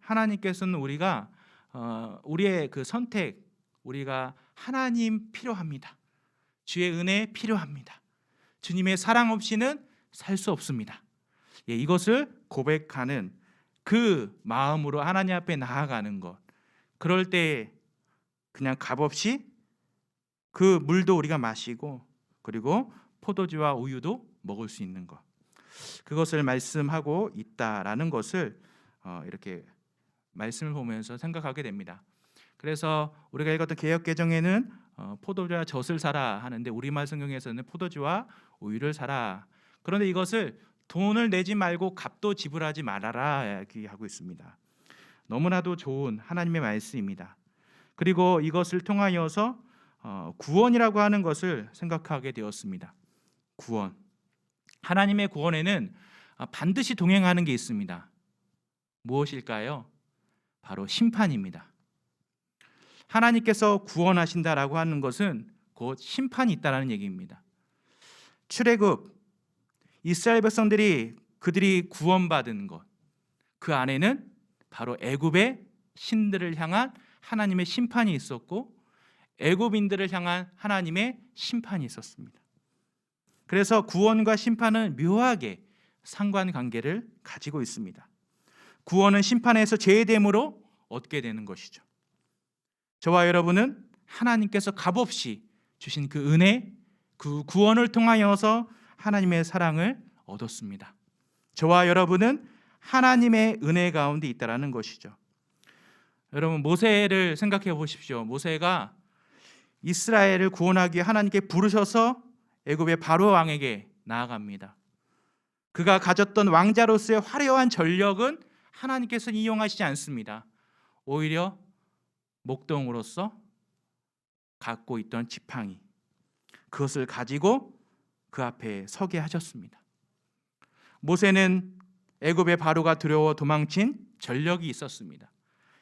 하나님께서는 우리가 어, 우리의 그 선택, 우리가 하나님 필요합니다. 주의 은혜 필요합니다. 주님의 사랑 없이는 살 수 없습니다. 예, 이것을 고백하는 그 마음으로 하나님 앞에 나아가는 것. 그럴 때 그냥 값없이 그 물도 우리가 마시고 그리고 포도주와 우유도 먹을 수 있는 것. 그것을 말씀하고 있다라는 것을 어, 이렇게 말씀을 보면서 생각하게 됩니다. 그래서 우리가 읽었던 개혁 개정에는 어, 포도주와 젖을 사라 하는데 우리말 성경에서는 포도주와 우유를 사라. 그런데 이것을 돈을 내지 말고 값도 지불하지 말아라 이야기하고 있습니다. 너무나도 좋은 하나님의 말씀입니다. 그리고 이것을 통하여서 어, 구원이라고 하는 것을 생각하게 되었습니다. 구원. 하나님의 구원에는 어, 반드시 동행하는 게 있습니다. 무엇일까요? 바로 심판입니다. 하나님께서 구원하신다라고 하는 것은 곧 심판이 있다라는 얘기입니다. 출애굽 이스라엘 백성들이 그들이 구원받은 것 그 안에는 바로 애굽의 신들을 향한 하나님의 심판이 있었고 애굽인들을 향한 하나님의 심판이 있었습니다. 그래서 구원과 심판은 묘하게 상관관계를 가지고 있습니다. 구원은 심판에서 제외됨으로 얻게 되는 것이죠. 저와 여러분은 하나님께서 값없이 주신 그 은혜, 그 구원을 통하여서 하나님의 사랑을 얻었습니다. 저와 여러분은 하나님의 은혜 가운데 있다라는 것이죠. 여러분 모세를 생각해 보십시오. 모세가 이스라엘을 구원하기 하나님께 부르셔서 애굽의 바로 왕에게 나아갑니다. 그가 가졌던 왕자로서의 화려한 전력은 하나님께서 이용하시지 않습니다. 오히려 목동으로서 갖고 있던 지팡이 그것을 가지고 그 앞에 서게 하셨습니다. 모세는 애굽의 바로가 두려워 도망친 전력이 있었습니다.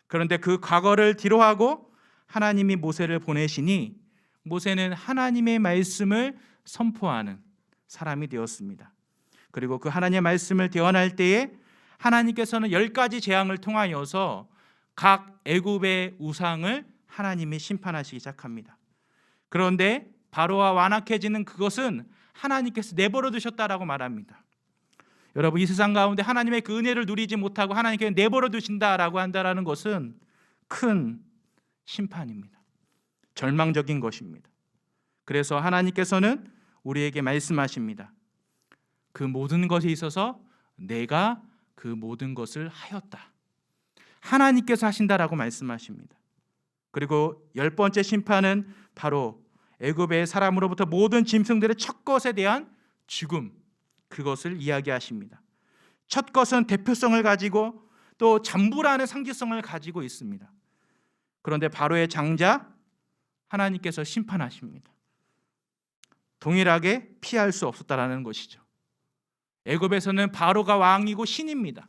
그런데 그 과거를 뒤로하고 하나님이 모세를 보내시니 모세는 하나님의 말씀을 선포하는 사람이 되었습니다. 그리고 그 하나님의 말씀을 대언할 때에 하나님께서는 열 가지 재앙을 통하여서 각 애굽의 우상을 하나님이 심판하시기 시작합니다. 그런데 바로와 완악해지는 그것은 하나님께서 내버려 두셨다라고 말합니다. 여러분 이 세상 가운데 하나님의 그 은혜를 누리지 못하고 하나님께 내버려 두신다라고 한다라는 것은 큰 심판입니다. 절망적인 것입니다. 그래서 하나님께서는 우리에게 말씀하십니다. 그 모든 것에 있어서 내가 그 모든 것을 하였다. 하나님께서 하신다라고 말씀하십니다. 그리고 열 번째 심판은 바로 애굽의 사람으로부터 모든 짐승들의 첫 것에 대한 죽음 그것을 이야기하십니다. 첫 것은 대표성을 가지고 또 잠부라는 상징성을 가지고 있습니다. 그런데 바로의 장자 하나님께서 심판하십니다. 동일하게 피할 수 없었다라는 것이죠. 애굽에서는 바로가 왕이고 신입니다.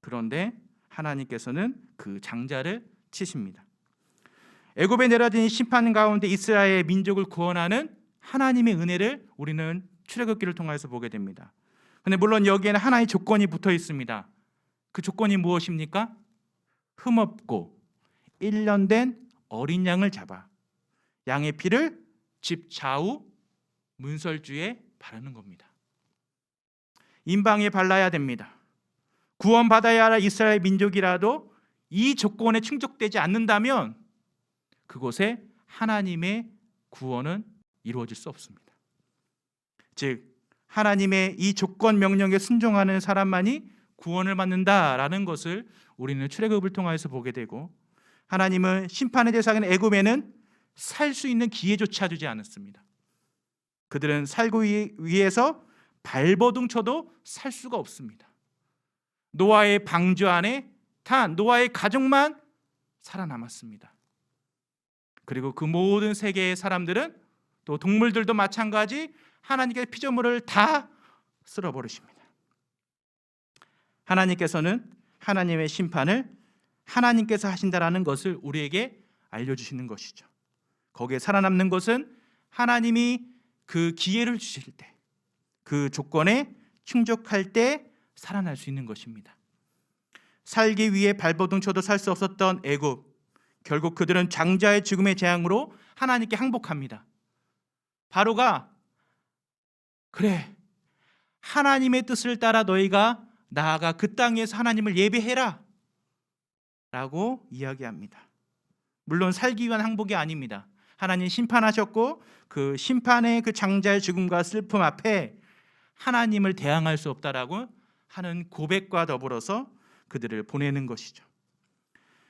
그런데 하나님께서는 그 장자를 치십니다. 애굽에 내려진 심판 가운데 이스라엘 민족을 구원하는 하나님의 은혜를 우리는 출애굽기를 통해서 보게 됩니다. 근데 물론 여기에는 하나의 조건이 붙어 있습니다. 그 조건이 무엇입니까? 흠없고 1년 된 어린 양을 잡아 양의 피를 집 좌우 문설주에 바르는 겁니다. 인방에 발라야 됩니다. 구원받아야 할 이스라엘 민족이라도 이 조건에 충족되지 않는다면 그곳에 하나님의 구원은 이루어질 수 없습니다. 즉 하나님의 이 조건 명령에 순종하는 사람만이 구원을 받는다라는 것을 우리는 출애굽을 통해서 보게 되고 하나님은 심판의 대상인 애굽에는 살 수 있는 기회조차 주지 않았습니다. 그들은 살고 위해서 발버둥 쳐도 살 수가 없습니다. 노아의 방주 안에 단 노아의 가족만 살아남았습니다. 그리고 그 모든 세계의 사람들은 또 동물들도 마찬가지 하나님께 피조물을 다 쓸어버리십니다. 하나님께서는 하나님의 심판을 하나님께서 하신다라는 것을 우리에게 알려주시는 것이죠. 거기에 살아남는 것은 하나님이 그 기회를 주실 때, 그 조건에 충족할 때 살아날 수 있는 것입니다. 살기 위해 발버둥 쳐도 살 수 없었던 애굽. 결국 그들은 장자의 죽음의 재앙으로 하나님께 항복합니다. 바로가 그래 하나님의 뜻을 따라 너희가 나아가 그 땅에서 하나님을 예배해라 라고 이야기합니다. 물론 살기 위한 항복이 아닙니다. 하나님 심판하셨고 그 심판의 그 장자의 죽음과 슬픔 앞에 하나님을 대항할 수 없다라고 하는 고백과 더불어서 그들을 보내는 것이죠.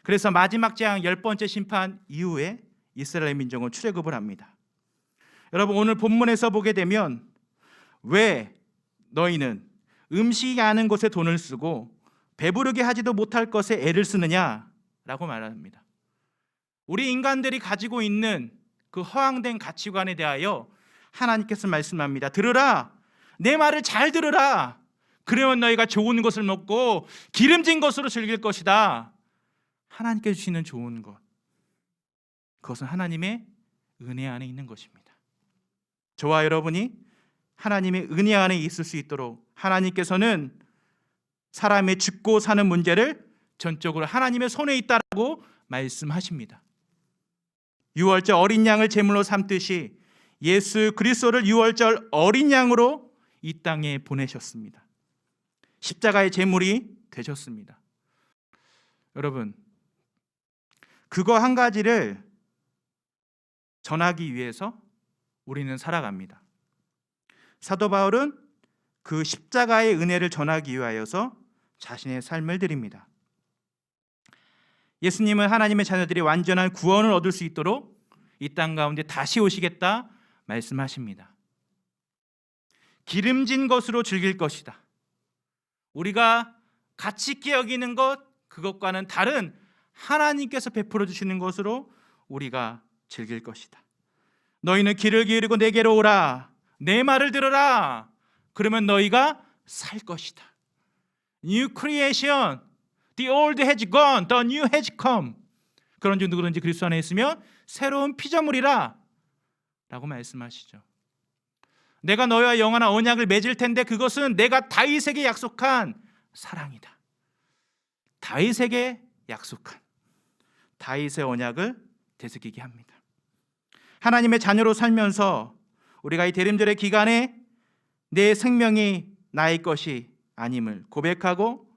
그래서 마지막 재앙 열 번째 심판 이후에 이스라엘 민족은 출애굽을 합니다. 여러분 오늘 본문에서 보게 되면 왜 너희는 음식이 아는 곳에 돈을 쓰고 배부르게 하지도 못할 것에 애를 쓰느냐라고 말합니다. 우리 인간들이 가지고 있는 그 허황된 가치관에 대하여 하나님께서 말씀합니다. 들으라. 내 말을 잘 들으라. 그러면 너희가 좋은 것을 먹고 기름진 것으로 즐길 것이다. 하나님께 주시는 좋은 것. 그것은 하나님의 은혜 안에 있는 것입니다. 저와 여러분이 하나님의 은혜 안에 있을 수 있도록 하나님께서는 사람의 죽고 사는 문제를 전적으로 하나님의 손에 있다라고 말씀하십니다. 유월절 어린 양을 제물로 삼듯이 예수 그리스도를 유월절 어린 양으로 이 땅에 보내셨습니다. 십자가의 제물이 되셨습니다. 여러분, 그거 한 가지를 전하기 위해서 우리는 살아갑니다. 사도 바울은 그 십자가의 은혜를 전하기 위하여서 자신의 삶을 드립니다. 예수님은 하나님의 자녀들이 완전한 구원을 얻을 수 있도록 이 땅 가운데 다시 오시겠다 말씀하십니다. 기름진 것으로 즐길 것이다. 우리가 가치 있게 여기는 것 그것과는 다른 하나님께서 베풀어 주시는 것으로 우리가 즐길 것이다. 너희는 귀를 기울이고 내게로 오라. 내 말을 들으라. 그러면 너희가 살 것이다. New creation. The old has gone. The new has come. 그런지 누구든지 그리스도 안에 있으면 새로운 피조물이라. 라고 말씀하시죠. 내가 너희와 영원한 언약을 맺을 텐데 그것은 내가 다윗에게 약속한 사랑이다. 다윗에게 약속한 다윗의 언약을 되새기게 합니다. 하나님의 자녀로 살면서 우리가 이 대림절의 기간에 내 생명이 나의 것이 아님을 고백하고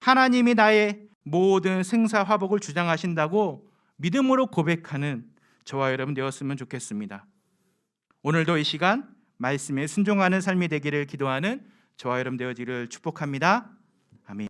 하나님이 나의 모든 생사 화복을 주장하신다고 믿음으로 고백하는 저와 여러분 되었으면 좋겠습니다. 오늘도 이 시간 말씀에 순종하는 삶이 되기를 기도하는 저와 여러분 되어지를 축복합니다. 아멘.